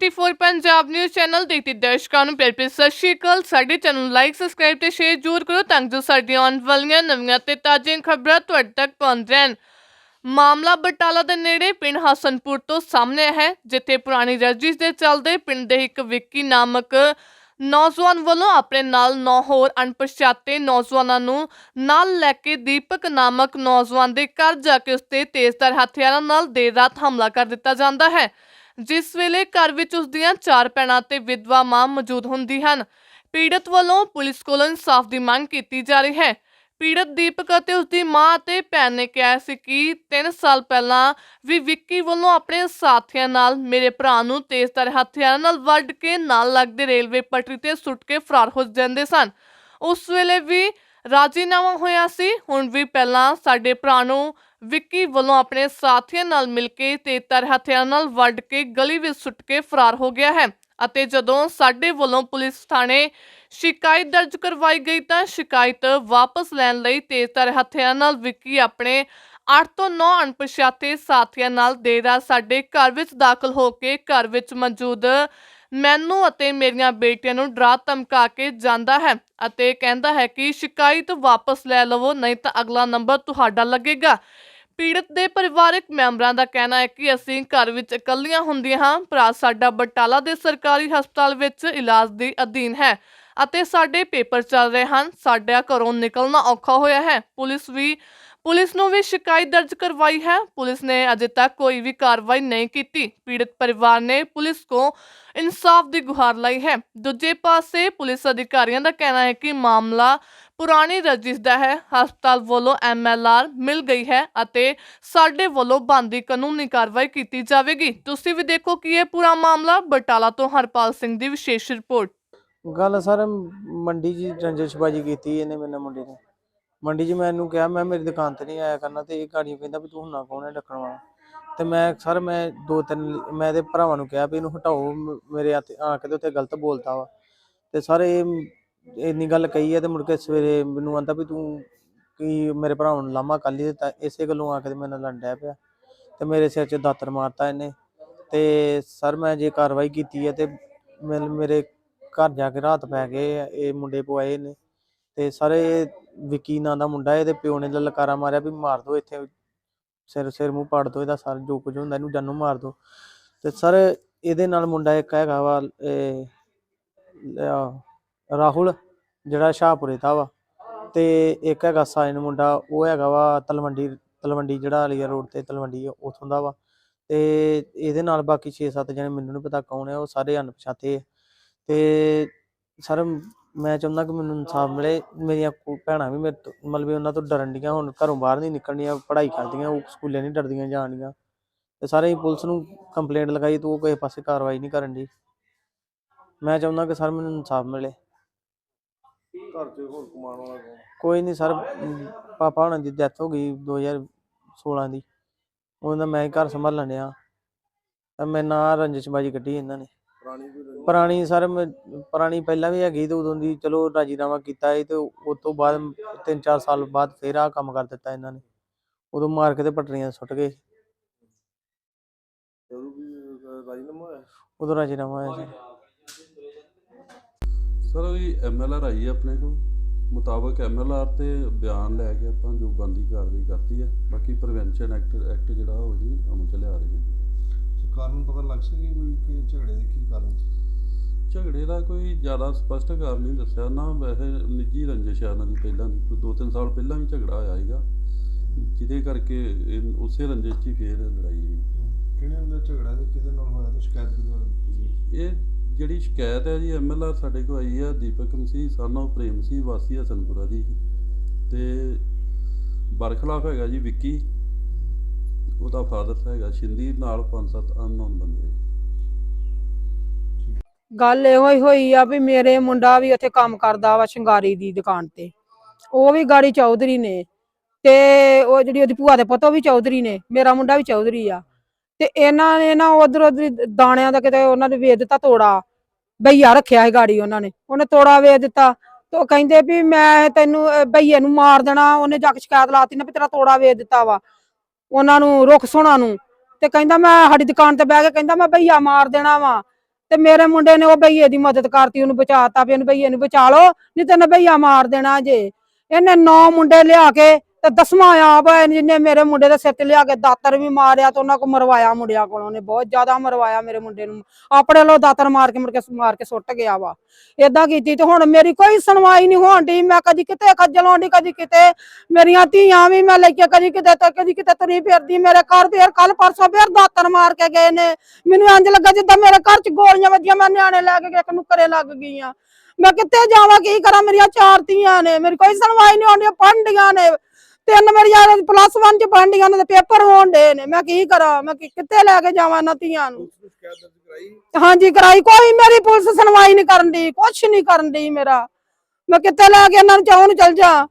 24 Punjab news channel ਦੇ ਤੇ ਦਰਸ਼ਕਾਂ ਨੂੰ ਪਿਆਰ ਭਰੀ ਸਤਿ ਸ਼੍ਰੀ ਅਕਾਲ। ਸਾਡੇ ਚੈਨਲ ਨੂੰ ਲਾਈਕ ਸਬਸਕ੍ਰਾਈਬ ਤੇ ਸ਼ੇਅਰ ਜ਼ਰੂਰ ਕਰੋ ਤਾਂ ਜੋ ਸਾਡੀਆਂ ਆਉਣ ਵਾਲੀਆਂ ਨਵੀਆਂ ਤੇ ਤਾਜ਼ੀਆਂ ਖਬਰਾਂ ਤੁਹਾਡੇ ਤੱਕ ਪਹੁੰਚ ਰਹਿਣ। ਮਾਮਲਾ ਬਟਾਲਾ ਦੇ ਨੇੜੇ ਪਿੰਡ ਹਸਨਪੁਰ ਤੋਂ ਸਾਹਮਣੇ ਹੈ, ਜਿੱਥੇ ਪੁਰਾਣੀ ਰਜਿਸ ਦੇ ਚੱਲਦੇ ਪਿੰਡ ਦੇ ਇੱਕ ਵਿੱਕੀ ਨਾਮਕ ਨੌਜਵਾਨ ਵੱਲੋਂ ਆਪਣੇ ਨਾਲ ਨੌ ਹੋਰ ਅਣਪਛਾਤੇ ਨੌਜਵਾਨਾਂ ਨੂੰ ਨਾਲ ਲੈ ਕੇ ਦੀਪਕ ਨਾਮਕ ਨੌਜਵਾਨ ਦੇ ਘਰ ਜਾ ਕੇ ਉਸ ਤੇ ਤੇਜ਼ਧਾਰ ਹਥਿਆਰਾਂ ਨਾਲ ਦੇਰ ਰਾਤ ਹਮਲਾ ਕਰ ਦਿੱਤਾ ਜਾਂਦਾ ਹੈ। ਜਿਸ ਵੇਲੇ ਘਰ ਵਿੱਚ ਉਸ ਦੀਆਂ ਚਾਰ ਭੈਣਾਂ ਤੇ ਵਿਧਵਾ ਮਾਂ ਮੌਜੂਦ ਹੁੰਦੀ ਹਨ, ਪੀੜਤ ਵੱਲੋਂ ਪੁਲਿਸ ਕੋਲੋਂ ਇਨਸਾਫ ਦੀ ਮੰਗ ਕੀਤੀ ਜਾ ਰਹੀ ਹੈ। ਪੀੜਤ ਦੀਪਕ ਅਤੇ ਉਸ ਦੀ ਮਾਂ ਅਤੇ ਭੈਣ ਨੇ ਕਿਹਾ ਸੀ ਕਿ 3 ਸਾਲ ਪਹਿਲਾਂ ਵੀ ਵਿੱਕੀ ਵੱਲੋਂ ਆਪਣੇ ਸਾਥੀਆਂ ਨਾਲ ਮੇਰੇ ਭਰਾ ਨੂੰ ਤੇਜ਼ਧਾਰ ਹਥਿਆਰਾਂ ਨਾਲ ਵੱਢ ਕੇ ਨਾਲ ਲੱਗਦੇ ਰੇਲਵੇ ਪਟਰੀ ਤੇ ਸੁੱਟ ਕੇ ਫਰਾਰ ਹੋ ਜਾਂਦੇ ਸਨ। ਉਸ ਵੇਲੇ ਵੀ ਰਾਜੀਨਾਮਾ ਹੋਇਆ ਸੀ। ਹੁਣ ਵੀ ਪਹਿਲਾਂ ਸਾਡੇ ਭਰਾ ਨੂੰ ਵਿੱਕੀ ਵੱਲੋਂ ਆਪਣੇ ਸਾਥੀਆਂ ਨਾਲ ਮਿਲ ਕੇ ਤੇਜ਼ਧਾਰ ਹਥਿਆਰਾਂ ਨਾਲ ਵੱਢ ਕੇ ਗਲੀ ਵਿੱਚ ਸੁੱਟ ਕੇ ਫਰਾਰ ਹੋ ਗਿਆ ਹੈ ਅਤੇ ਜਦੋਂ ਸਾਡੇ ਵੱਲੋਂ ਪੁਲਿਸ ਥਾਣੇ ਸ਼ਿਕਾਇਤ ਦਰਜ ਕਰਵਾਈ ਗਈ ਤਾਂ ਸ਼ਿਕਾਇਤ ਵਾਪਸ ਲੈਣ ਲਈ ਤੇਜ਼ਧਾਰ ਹਥਿਆਰਾਂ ਨਾਲ ਵਿੱਕੀ ਆਪਣੇ 8 ਤੋਂ 9 ਅਣਪਛਾਤੇ ਸਾਥੀਆਂ ਨਾਲ ਦੇਰ ਰਾਤ ਸਾਡੇ ਘਰ ਵਿੱਚ ਦਾਖਲ ਹੋ ਕੇ ਘਰ ਵਿੱਚ ਮੌਜੂਦ ਮੈਨੂੰ ਅਤੇ ਮੇਰੀਆਂ ਬੇਟੀਆਂ ਨੂੰ ਡਰਾ ਧਮਕਾ ਕੇ ਜਾਂਦਾ ਹੈ ਅਤੇ ਕਹਿੰਦਾ ਹੈ ਕਿ ਸ਼ਿਕਾਇਤ ਵਾਪਸ ਲੈ ਲਵੋ, ਨਹੀਂ ਤਾਂ ਅਗਲਾ ਨੰਬਰ ਤੁਹਾਡਾ ਲੱਗੇਗਾ। ਪੀੜਤ ਦੇ ਪਰਿਵਾਰਕ ਮੈਂਬਰਾਂ ਦਾ ਕਹਿਣਾ ਹੈ ਕਿ ਅਸੀਂ ਘਰ ਵਿੱਚ ਇਕੱਲੀਆਂ ਹੁੰਦੀਆਂ ਹਾਂ। ਭਰਾ ਸਾਡਾ ਬਟਾਲਾ ਦੇ ਸਰਕਾਰੀ ਹਸਪਤਾਲ ਵਿੱਚ ਇਲਾਜ ਦੇ ਅਧੀਨ ਹੈ ਅਤੇ ਸਾਡੇ ਪੇਪਰ ਚੱਲ ਰਹੇ ਹਨ। ਸਾਡਾ ਘਰੋਂ ਨਿਕਲਣਾ ਔਖਾ ਹੋਇਆ ਹੈ। ਪੁਲਿਸ ਵੀ ਪੁਲਿਸ ਨੂੰ ਵੀ ਸ਼ਿਕਾਇਤ ਦਰਜ ਕਰਵਾਈ ਹੈ। ਪੁਲਿਸ ਨੇ ਅਜੇ ਤੱਕ ਕੋਈ ਵੀ ਕਾਰਵਾਈ ਨਹੀਂ ਕੀਤੀ। ਪੀੜਤ ਪਰਿਵਾਰ ਨੇ ਪੁਲਿਸ ਕੋ ਇਨਸਾਫ ਦੀ ਗੁਹਾਰ ਲਾਈ ਹੈ। ਦੂਜੇ ਪਾਸੇ ਪੁਲਿਸ ਅਧਿਕਾਰੀਆਂ ਦਾ ਕਹਿਣਾ ਹੈ ਕਿ ਮਾਮਲਾ ਪੁਰਾਣੀ ਰਜਿਸ ਦਾ ਹੈ। ਹਸਪਤਾਲ ਵੱਲੋਂ ਐਮਐਲਆਰ ਮਿਲ ਗਈ ਹੈ ਅਤੇ ਸਾਡੇ ਵੱਲੋਂ ਬੰਦੀ ਕਾਨੂੰਨੀ ਕਾਰਵਾਈ ਕੀਤੀ ਜਾਵੇਗੀ। ਤੁਸੀਂ ਵੀ ਦੇਖੋ ਕਿ ਇਹ ਪੂਰਾ ਮਾਮਲਾ। ਬਟਾਲਾ ਤੋਂ ਹਰਪਾਲ ਸਿੰਘ ਦੀ ਵਿਸ਼ੇਸ਼ ਰਿਪੋਰਟ। ਗੱਲ ਸਰ ਮੰਡੀ 'ਚ ਰੰਜਿਸ਼ਬਾਜੀ ਕੀਤੀ ਇਹਨੇ ਮੇਰੇ ਮੁੰਡੇ ਨੇ। ਮੰਡੀ 'ਚ ਮੈਂ ਇਹਨੂੰ ਕਿਹਾ ਮੈਂ ਮੇਰੀ ਦੁਕਾਨ ਤੇ ਨਹੀਂ ਆਇਆ ਕਰਨਾ ਤੇ ਇਹ ਗਾੜੀਆਂ ਕਹਿੰਦਾ ਵੀ ਤੂੰ ਹੁਣਾ ਕੌਣ ਹੈ ਡੱਕਣ ਵਾਲਾ? ਤੇ ਮੈਂ ਸਰ ਮੈਂ ਦੋ ਤਿੰਨ ਮੈਂ ਇਹਦੇ ਭਰਾਵਾਂ ਨੂੰ ਕਿਹਾ ਵੀ ਇਹਨੂੰ ਹਟਾਓ ਮੇਰੇ ਆ ਕੇ ਤੇ ਉੱਤੇ ਗਲਤ ਬੋਲਦਾ ਵਾ। ਤੇ ਸਰ ਇਹ ਇੰਨੀ ਗੱਲ ਕਹੀ ਹੈ ਤੇ ਮੁੜ ਕੇ ਸਵੇਰੇ ਮੈਨੂੰ ਆਂਦਾ ਵੀ ਤੂੰ ਕੀ ਮੇਰੇ ਭਰਾਵਾਂ ਨੂੰ ਲਾਮਾ ਕੱਲੀ ਦਿੱਤਾ ਇਸੇ ਗੱਲੋਂ ਆ ਕੇ ਤੇ ਮੇਰੇ ਨਾਲ ਲੜਨ ਪਿਆ। ਤੇ ਮੇਰੇ ਸਿਰ 'ਚ ਦਾਤਰ ਮਾਰਤਾ ਇਹਨੇ। ਤੇ ਸਰ ਮੈਂ ਜੇ ਕਾਰਵਾਈ ਕੀਤੀ ਹੈ ਤੇ ਮੈਨ- ਮੇਰੇ ਘਰ ਜਾ ਕੇ ਰਾਤ ਪੈ ਗਏ ਆ, ਇਹ ਮੁੰਡੇ ਪਵਾਏ ਨੇ। ਤੇ ਸਾਰੇ ਵਿੱਕੀ ਨਾਂ ਦਾ ਮੁੰਡਾ ਇਹਦੇ ਪਿਓ ਨੇ ਲਲਕਾਰਾ ਮਾਰਿਆ ਵੀ ਮਾਰ ਦੋ ਇੱਥੇ ਸਿਰ ਸਿਰ ਮੂੰਹ ਪਾੜ ਦੋ ਇਹਦਾ ਸਾਰਾ ਜੋ ਕੁਝ ਹੁੰਦਾ ਇਹਨੂੰ ਜਾਨੋਂ ਮਾਰ ਦੋ। ਤੇ ਸਰ ਇਹਦੇ ਨਾਲ ਮੁੰਡਾ ਇੱਕ ਹੈਗਾ ਵਾ ਰਾਹੁਲ ਜਿਹੜਾ ਸ਼ਾਹਪੁਰੇ ਦਾ ਵਾ। ਤੇ ਇੱਕ ਹੈਗਾ ਸਾਇਨ ਮੁੰਡਾ ਉਹ ਹੈਗਾ ਵਾ ਤਲਵੰਡੀ ਤਲਵੰਡੀ ਜਿਹੜਾ ਅਲੀਆ ਰੋਡ ਤੇ ਤਲਵੰਡੀ ਆ, ਉੱਥੋਂ ਦਾ ਵਾ। ਤੇ ਇਹਦੇ ਨਾਲ ਬਾਕੀ 6-7 ਜਣੇ ਮੈਨੂੰ ਨਹੀਂ ਪਤਾ ਕੌਣ ਹੈ ਉਹ ਸਾਰੇ ਅਣਪਛਾਤੇ ਆ। ਤੇ ਸਰ ਮੈਂ ਚਾਹੁੰਦਾ ਕਿ ਮੈਨੂੰ ਇਨਸਾਫ ਮਿਲੇ ਮੇਰੀਆਂ ਕੋ- ਭੈਣਾਂ ਵੀ ਮੇਰੇ ਤੋਂ ਮਤਲਬ ਵੀ ਉਹਨਾਂ ਤੋਂ ਡਰਨ ਡੀਆਂ ਹੁਣ ਘਰੋਂ ਬਾਹਰ ਨਹੀਂ ਨਿਕਲਣੀਆਂ ਪੜ੍ਹਾਈ ਕਰਦੀਆਂ ਉਹ ਸਕੂਲੇ ਨਹੀਂ ਡਰਦੀਆਂ ਜਾਣੀਆਂ ਤੇ ਸਾਰੇ ਹੀ ਪੁਲਿਸ ਨੂੰ ਕੰਪਲੇਂਟ ਲਗਾਈ ਤੇ ਉਹ ਕਿਸੇ ਪਾਸੇ ਕਾਰਵਾਈ ਨਹੀਂ ਕਰਨ ਦੀ ਮੈਂ ਚਾਹੁੰਦਾ ਕਿ ਸਰ ਮੈਨੂੰ ਇਨਸਾਫ ਮਿਲੇ। ਘਰ 'ਚ ਹੋਰ ਕਮਾਉਣ ਵਾਲਾ ਕੌਣ? ਕੋਈ ਨਹੀਂ ਸਰ ਅਮ, ਪਾਪਾ ਹੁਣਾਂ ਦੀ ਡੈਥ ਹੋ ਗਈ 2016 ਦੀ। ਉਹਨਾਂ ਮੈਂ ਹੀ ਘਰ ਸੰਭਾਲਣ ਡਿਆ। ਤੇ ਮੈਂ ਨਾ ਰੰਜਿਸ਼ਬਾਜੀ ਕੱਢੀ ਇਹਨਾਂ ਨੇ। ਪੁਰਾਣੀ ਕੋਈ? ਪੁਰਾਣੀ ਸਰ ਪੁਰਾਣੀ ਪਹਿਲਾਂ ਵੀ ਹੈਗੀ ਤੇ ਉਦੋਂ ਦੀ ਚਲੋ ਰਾਜੀਨਾਮਾ ਕੀਤਾ ਸੀ ਤੇ ਉਸ ਤੋਂ ਬਾਅਦ 3-4 ਸਾਲ ਬਾਅਦ ਫੇਰ ਆਹ ਕੰਮ ਕਰ ਦਿੱਤਾ ਇਹਨਾਂ ਨੇ। ਉਦੋਂ ਮਾਰ ਕੇ ਤੇ ਪਟਰੀਆਂ ਸੁੱਟ ਗਏ ਉਦੋਂ ਰਾਜੀਨਾਮਾ ਹੋਇਆ? ਸੀ। ਸਰ ਉਹਦੀ ਐਮਐਲਆਰ ਆਈ ਹੈ ਆਪਣੇ ਕੋਲ। ਮੁਤਾਬਕ ਐਮਐਲਆਰ ਤੇ ਬਿਆਨ ਲੈ ਕੇ ਆਪਾਂ ਜੋ ਬੰਦੀ ਕਾਰਵਾਈ ਕਰਤੀ ਹੈ ਬਾਕੀ ਪ੍ਰੀਵੈਂਸ਼ਨ ਐਕਟ ਐਕਟ ਜਿਹੜਾ ਉਹ ਜੀ ਅਮਲ ਚ ਲਿਆ ਰਹੇ ਹਾਂ ਕਾਰਨ ਪਤਾ ਲੱਗ ਸਕੇ ਕੋਈ ਕਿ ਝਗੜੇ ਦਾ ਕੋਈ ਜ਼ਿਆਦਾ ਸਪਸ਼ਟ ਕਾਰਨ ਨਹੀਂ ਦੱਸਿਆ ਨਾ ਵੈਸੇ ਨਿੱਜੀ ਰੰਜਿਸ਼ ਆ ਇਹਨਾਂ ਦੀ ਪਹਿਲਾਂ ਦੀ। ਕੋਈ ਦੋ ਤਿੰਨ ਸਾਲ ਪਹਿਲਾਂ ਵੀ ਝਗੜਾ ਹੋਇਆ ਸੀਗਾ। ਜਿਹਦੇ ਕਰਕੇ ਇਹ- ਉਸੇ ਰੰਜਿਸ਼ 'ਚ ਹੀ ਫੇਰ ਲੜਾਈ ਹੋਈ। ਕਿਹੜੇ ਹੁੰਦਾ ਝਗੜਾ ਤੇ ਕਿਹਦੇ ਨਾਲ ਹੋਇਆ ਤੇ ਸ਼ਿਕਾਇਤ ਕਿਹਦੇ ਵੱਲ ਇਹ ਜਿਹੜੀ ਸ਼ਿਕਾਇਤ ਹੈ ਜੀ ਐਮਐਲਆਰ ਸਾਡੇ ਕੋਲ ਆਈ ਹੈ ਦੀਪਕ ਮਸੀਹ ਸਾਨੋ ਪ੍ਰੇਮ ਸੀ ਵਾਸੀ ਹਸਨਪੁਰਾ ਦੀ। ਤੇ ਬਰਖਲਾਫ ਹੈਗਾ ਜੀ ਵਿੱਕੀ। ਉਹਦਾ ਫਾਦਰ ਹੈਗਾ ਸ਼ਿੰਦੀ ਨਾਲ ਪੰਜ ਸੱਤ ਅਨਨੋਨ ਬੰਦੇ। ਗੱਲ ਇਹੋ ਹੀ ਹੋਈ ਆ ਵੀ ਮੇਰੇ ਮੁੰਡਾ ਵੀ ਉੱਥੇ ਕੰਮ ਕਰਦਾ ਵਾ ਸ਼ਿੰਗਾਰੀ ਦੀ ਦੁਕਾਨ ਤੇ। ਉਹ ਵੀ ਗਾੜੀ ਚੌਧਰੀ ਨੇ ਤੇ ਉਹ ਜਿਹੜੀ ਉਹਦੀ ਭੂਆ ਦੇ ਪੁੱਤ ਉਹ ਵੀ ਚੌਧਰੀ ਨੇ, ਮੇਰਾ ਮੁੰਡਾ ਵੀ ਚੌਧਰੀ ਆ। ਤੇ ਇਹਨਾਂ ਨੇ ਨਾ ਉਧਰ ਉਧਰ ਦਾਣਿਆਂ ਦਾ ਕਿਤੇ ਉਹਨਾਂ ਨੇ ਵੇਚ ਦਿੱਤਾ ਤੋੜਾ, ਬਈਆ ਰੱਖਿਆ ਸੀ ਗਾੜੀ ਉਹਨਾਂ ਨੇ। ਉਹਨੇ ਤੋੜਾ ਵੇਚ ਦਿੱਤਾ ਤੇ ਉਹ ਕਹਿੰਦੇ ਵੀ ਮੈਂ ਤੈਨੂੰ ਬਈਏ ਨੂੰ ਮਾਰ ਦੇਣਾ, ਉਹਨੇ ਜਾ ਕੇ ਸ਼ਿਕਾਇਤ ਲਾਤੀ ਨਾ ਵੀ ਤੇਰਾ ਤੋੜਾ ਵੇਚ ਦਿੱਤਾ ਵਾ ਉਹਨਾਂ ਨੂੰ ਰੁੱਖ ਸੋਣਾ ਨੂੰ। ਤੇ ਕਹਿੰਦਾ ਮੈਂ ਸਾਡੀ ਦੁਕਾਨ ਤੇ ਬਹਿ ਕੇ ਕਹਿੰਦਾ ਮੈਂ ਬਈਆ ਮਾਰ ਦੇਣਾ ਵਾ। ਤੇ ਮੇਰੇ ਮੁੰਡੇ ਨੇ ਉਹ ਬਈਏ ਦੀ ਮਦਦ ਕਰਤੀ, ਉਹਨੂੰ ਬਚਾਤਾ ਵੀ ਇਹਨੂੰ ਬਈਏ ਨੂੰ ਬਚਾ ਲਓ, ਨਹੀਂ ਤੇ ਨਬਈਆ ਮਾਰ ਦੇਣਾ ਜੇ। ਇਹਨੇ ਨੌ ਮੁੰਡੇ ਲਿਆ ਕੇ ਤੇ ਦਸਵਾਂ ਆਪ ਹੈ ਜਿਹਨੇ ਮੇਰੇ ਮੁੰਡੇ ਦੇ ਸਿਰ ਤੇ ਲਿਆ ਕੇ ਦਾਤਰ ਵੀ ਮਾਰਿਆ ਤੇ ਉਹਨਾਂ ਕੋ ਮਰਵਾਇਆ ਮੁੰਡਿਆਂ ਕੋਲੋਂ ਨੇ ਬਹੁਤ ਜ਼ਿਆਦਾ ਮਰਵਾਇਆ ਮੇਰੇ ਮੁੰਡੇ ਨੂੰ। ਆਪਣੇ ਲੋ ਦਾਤਰ ਮਾਰ ਕੇ ਮੁੜ ਕੇ ਮਾਰ ਕੇ ਸੁੱਟ ਗਿਆ ਵਾ। ਏਦਾਂ ਕੀਤੀ ਤੇ ਹੁਣ ਮੇਰੀ ਕੋਈ ਸੁਣਵਾਈ ਨਹੀਂ ਹੋਣ ਦੀ ਮੈਂ ਕਦੀ ਕਿਤੇ ਖੱਜਲ ਹੋਣ ਦੀ ਕਦੀ ਕਿਤੇ ਮੇਰੀਆਂ ਧੀਆਂ ਵੀ ਮੈਂ ਲੈ ਕੇ ਕਦੀ ਕਿਤੇ ਤੇ ਕਦੀ ਕਿਤੇ ਤੁਰੀ ਫਿਰਦੀ। ਮੇਰੇ ਘਰ ਫੇਰ ਕੱਲ ਪਰਸੋਂ ਫੇਰ ਦਾਤਰ ਮਾਰ ਕੇ ਗਏ ਨੇ। ਮੈਨੂੰ ਇੰਜ ਲੱਗਾ ਜਿੱਦਾਂ ਮੇਰੇ ਘਰ ਚ ਗੋਲੀਆਂ ਵੱਜੀਆਂ, ਮੈਂ ਨਿਆਣੇ ਲੈ ਕੇ ਇੱਕ ਨੁੱਕਰੇ ਲੱਗ ਗਈਆਂ। ਮੈਂ ਕਿੱਥੇ ਜਾਵਾਂ, ਕੀ ਕਰਾਂ? ਮੇਰੀਆਂ ਚਾਰ ਧੀਆਂ ਨੇ। ਮੇਰੀ ਕੋਈ ਸੁਣਵਾਈ ਨਹੀਂ ਹੋਣੀ ਪੜ੍ਹਦੀਆਂ ਨੇ। ਤਿੰਨ ਮੇਰੀਆਂ ਪਲੱਸ 1 ਚ ਪੜ੍ਹਦੀਆਂ ਨੇ ਤੇ ਪੇਪਰ ਹੋਣ ਦੇ ਨੇ। ਮੈਂ ਕੀ ਕਰਾਂ? ਮੈਂ ਕਿ- ਕਿੱਥੇ ਲੈ ਕੇ ਜਾਵਾਂ ਇਹਨਾਂ ਧੀਆਂ ਨੂੰ? ਹਾਂਜੀ ਕਰਾਈ। ਕੋਈ ਮੇਰੀ ਪੁਲਿਸ ਸੁਣਵਾਈ ਨਹੀਂ ਕਰਨ ਦੀ ਕੁਛ ਨਹੀਂ ਕਰਨ ਦੀ ਮੇਰਾ। ਮੈਂ ਕਿੱਥੇ ਲੈ ਕੇ ਇਹਨਾਂ ਨੂੰ ਚਾਹੂੰ ਨੂੰ ਚਲ ਜਾ।